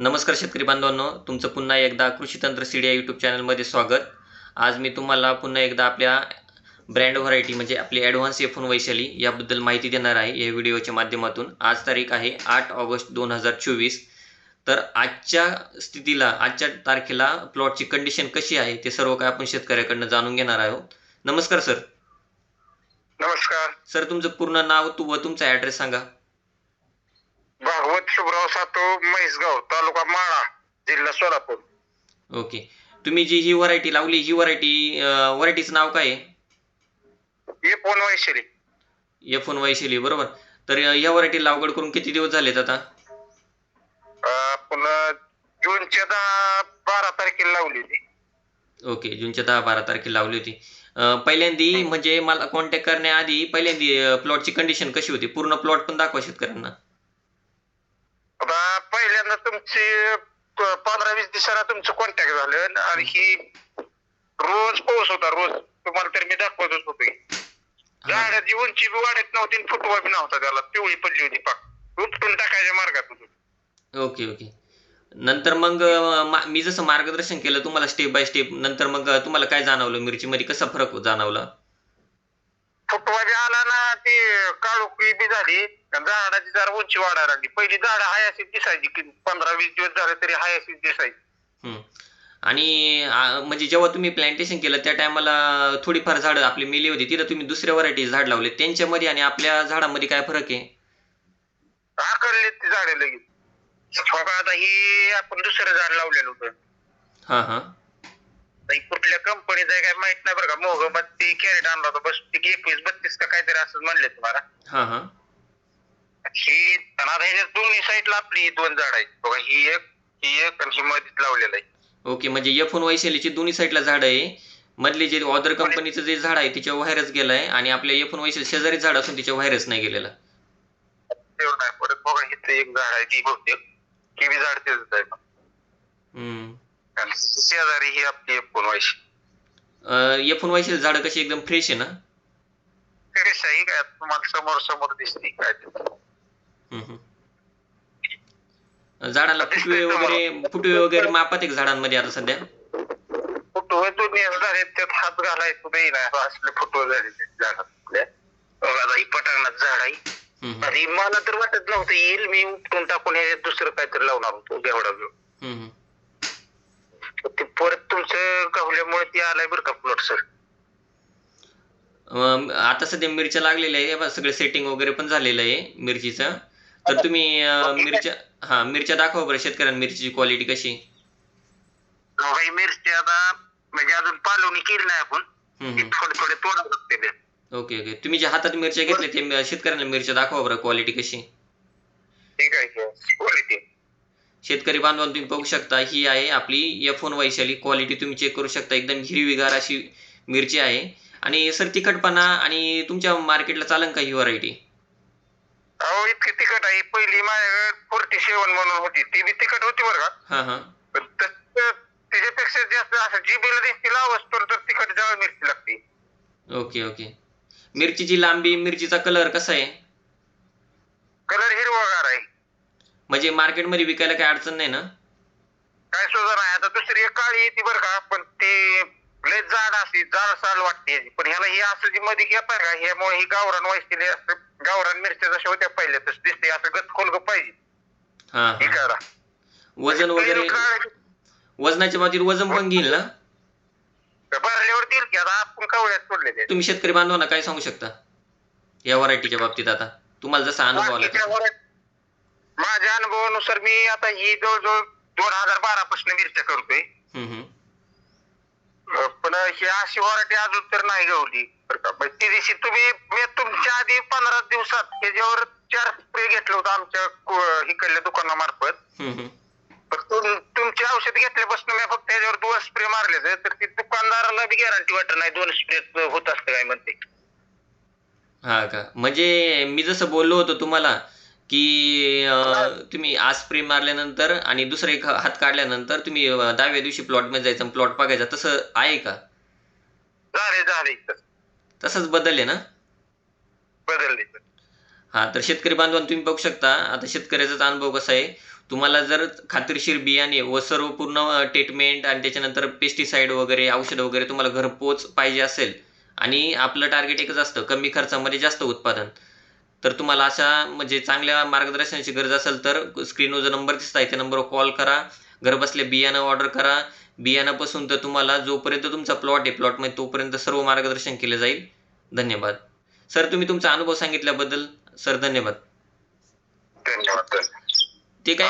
नमस्कार शेतकरी बांधवांनो तुमचं पुन्हा एकदा कृषी तंत्र सीडिया यूट्यूब चॅनलमध्ये स्वागत. आज मी तुम्हाला पुन्हा एकदा आपल्या ब्रँड व्हरायटी म्हणजे आपली ॲडव्हान्स एफोन वैशाली याबद्दल माहिती देणार आहे. या व्हिडिओच्या माध्यमातून आज तारीख आहे आठ ऑगस्ट दोन हजार चोवीस. तर आजच्या स्थितीला आजच्या तारखेला प्लॉटची कंडिशन कशी आहे ते सर्व काय आपण शेतकऱ्याकडनं जाणून घेणार आहोत. नमस्कार सर नमस्कार. सर तुमचं पूर्ण नाव तू व तुमचा ॲड्रेस सांगा. भागवत शुभराव सातो म्हैसगाव तालुका माळा जिल्हा सोलापूर. ओके. तुम्ही जी ही व्हरायटी लावली ही व्हरायटी व्हरायटीचं नाव काय आहे? हे phone Vaishali. F one Vaishali बरोबर. तर या व्हरायटी लागवड करून किती दिवस झालेत आता? आपण जूनच्या दहा बारा तारखेला लावली होती. ओके जूनच्या दहा बारा तारखेला लावली होती. अं, पहिल्यांदी म्हणजे मला कॉन्टॅक्ट करण्याआधी पहिल्यांदी प्लॉटची कंडिशन कशी होती? पूर्ण प्लॉट पण दाखवा शेतकऱ्यांना. पहिल्यांदा तुमची पंधरा वीस दिवसाला तुमचं कॉन्टॅक्ट झालं आणि ही रोज पाऊस होता रोज. तुम्हाला तर मी दाखवतच होतो. झाडाची उंची बी वाढत नव्हती फुटवा बी नव्हता त्याला. पिवळी पडली होती पाक. उपटून टाकायच्या मार्गात होती. Okay okay. नंतर मग मा- जसं मार्गदर्शन केलं तुम्हाला स्टेप बाय स्टेप नंतर मग तुम्हाला काय जाणवलं? मिरचीमध्ये कसा फरक जाणवला? फुटवा बी आला ना ती काळोखी बी झाली आणि झाडाची जरा उंची वाढायला लागली. पहिली झाड हायाशीच दिसायची की पंधरा वीस दिवस झाले तरी हायाशीच दिसायची. हम्म. आणि म्हणजे जेव्हा तुम्ही प्लांटेशन केलं त्या टायमाला थोडीफार झाडं आपली मेली होती तिथं तुम्ही दुसऱ्या व्हरायटी झाड लावले. त्यांच्यामध्ये आणि आपल्या झाडामध्ये काय फरक आहे? आकडले ती झाडे लगेच. आता ही आपण दुसरं झाड लावलेलं होतं. हां हां. आता ही कुठल्या कंपनीचं आहे काय माहीत नाही बरं का. मोहम्मद ती कॅरेट आणला होता. बस ती एकवीस बत्तीस का काहीतरी असं म्हणले तुम्हाला. हां हां. ही आता ह्याच्या दोन्ही साईडला आपली ही दोन झाड आहेत. बघा ही एक ही एक आणि ही मधीत लावलेलं आहे. ओके म्हणजे एफ वन वैशालीची दोन्ही साईडला झाड आहे. मधले जे ऑदर कंपनीचं जे झाड आहे तिच्या व्हायरस गेलाय. आणि आपल्या एफ वन वैशाली शेजारी झाड असून तिच्या व्हायरस नाही गेलेला. तेवढं नाही. परत बघा इथं एक झाड आहे ती बहुतेक. बी झाड तेच आहे. हम्म. आणि शेजारी ही आपली एकूण वैशी अं, एफ वन वैशाली झाडं कशी एकदम फ्रेश आहे ना? फिरिस आहे काय तुम्हाला समोर समोर दिसते काय. झाडाला फुटवे वगैरे फुटवे वगैरे मापात आहे का झाडांमध्ये आता सध्या? फुटवे तो नेस झाले त्यात हात घालायचो नाही ना असले फुटवे झाले झाडात आपल्या. बघा आता ही पटांगणात झाड आहे. आणि मला तर वाटत नव्हतं येईल मी उपटून टाकून हे दुसरं काहीतरी लावणार होतो हम्म, हम्म. ते परत तुमचं गवल्यामुळे ती आलाय बरं का प्लॉट सर अं, आता सध्या मिरच्या लागलेल्या आहे. बघा, सगळं सेटिंग वगैरे पण झालेलं आहे मिरचीचं. तर तुम्ही अं, मिरच्या हा मिरच्या दाखवा बरं शेतकऱ्यांना मिरचीची क्वालिटी कशी. ही मिरची आता म्हणजे अजून पालवणी केली नाही आपण. ती. थोडे थोडे तोडा लागते ते. Okay okay. तुम्ही जे हातात मिरच्या घेतल्या ते शेतकऱ्यांना मिरच्या दाखवा बरं क्वालिटी कशी. ठीक आहे क्वालिटी शेतकरी बांधवांना तुम्ही बघू शकता ही आहे आपली एफ वन वैशाली. क्वालिटी तुम्ही चेक करू शकता. एकदम हिरवीगार अशी मिरची आहे. आणि सर तिखटपणा आणि तुमच्या मार्केटला चालन का ही व्हरायटी अहो इतकी तिखट आहे. पहिली माझ्याकडे फोर्टी सेवन म्हणून होती. ती बी तिखट होती बरं का. हां हां. पण तसं त्याच्यापेक्षा जास्त असं जिबीला दिसती लावस तर तर तिखट जवळ मिरची लागते. Okay okay. मिरचीची लांबी मिरचीचा कलर कसा आहे? कलर हिरवागार आहे. म्हणजे मार्केटमध्ये विकायला काही अडचण नाही ना? काय सुद्धा नाही आता दुसरी एक काळी येते बरं का पण ती लय जाड अशी जाड साल वाटते. पण ह्याला ही असं जी मध्ये घेत का ह्यामुळे ही गावरान व्हायची असं गावरान मिरच्या जशा होत्या पहिल्या तसं दिसते. असं गत खोलग पाहिजे. हां हां. इकायला वजन वगैरे वजनाच्या बाबतीत वजन पण घेईल ना? भरल्यावर देईल की आता आपण कवड्यात सोडले ते. तुम्ही शेतकरी बांधवांना काय सांगू शकता? या व्हरायटीच्या बाबतीत आता. तुम्हाला जसा अनुभव आला बाकीच्या तसा. वरात- माझ्या अनुभवानुसार मी आता ही जवळजवळ दोन हजार बारा पासून मिरच्या करतोय. हम्म, हम्म. अं, पण ही अशी वराठी अजून तर नाही गवली बरं का. मग ती दिवशी तुम्ही मी तुमच्या आधी पंधरा दिवसात त्याच्यावर चार स्प्रे घेतलं होतं आमच्या को- इकडल्या दुकानामार्फत. हम्म, हम्म. पण तुम- तुमचे औषध घेतल्यापासून मी फक्त त्याच्यावर दोन स्प्रे मारले तर ते दुकानदाराला बी गॅरंटी वाटत नाही दोन स्प्रे होत असते काय म्हणते. हा का? म्हणजे मी जसं बोललो होतो तुम्हाला की तुम्ही आज स्प्रे मारल्यानंतर आणि दुसरा एक हात काढल्यानंतर तुम्ही दहाव्या दिवशी प्लॉटमध्ये जायचं प्लॉट बघायचा. तसं आहे का? तसंच बदल आहे ना? बदलले हा तर शेतकरी बांधवांना तुम्ही बघू शकता आता शेतकऱ्याचाच अनुभव कसा आहे? तुम्हाला जर खात्रीशीर बियाणे व सर्व पूर्ण ट्रीटमेंट आणि त्याच्यानंतर पेस्टिसाईड वगैरे औषधं वगैरे तुम्हाला घरपोच पाहिजे असेल आणि आपलं टार्गेट एकच असतं कमी खर्चामध्ये जास्त उत्पादन. तर तुम्हाला अशा म्हणजे चांगल्या मार्गदर्शनाची गरज असेल तर स्क्रीनवर जो नंबर दिसत आहे त्या नंबरवर कॉल करा. घरबसल्या बियाणं ऑर्डर करा. बियाणापासून तर तुम्हाला जोपर्यंत तुमचा प्लॉट आहे प्लॉटमध्ये तोपर्यंत सर्व मार्गदर्शन केलं जाईल. धन्यवाद. सर तुम्ही तुमचा अनुभव सांगितल्याबद्दल सर धन्यवाद. धन्यवाद धन्यवाद. ते काय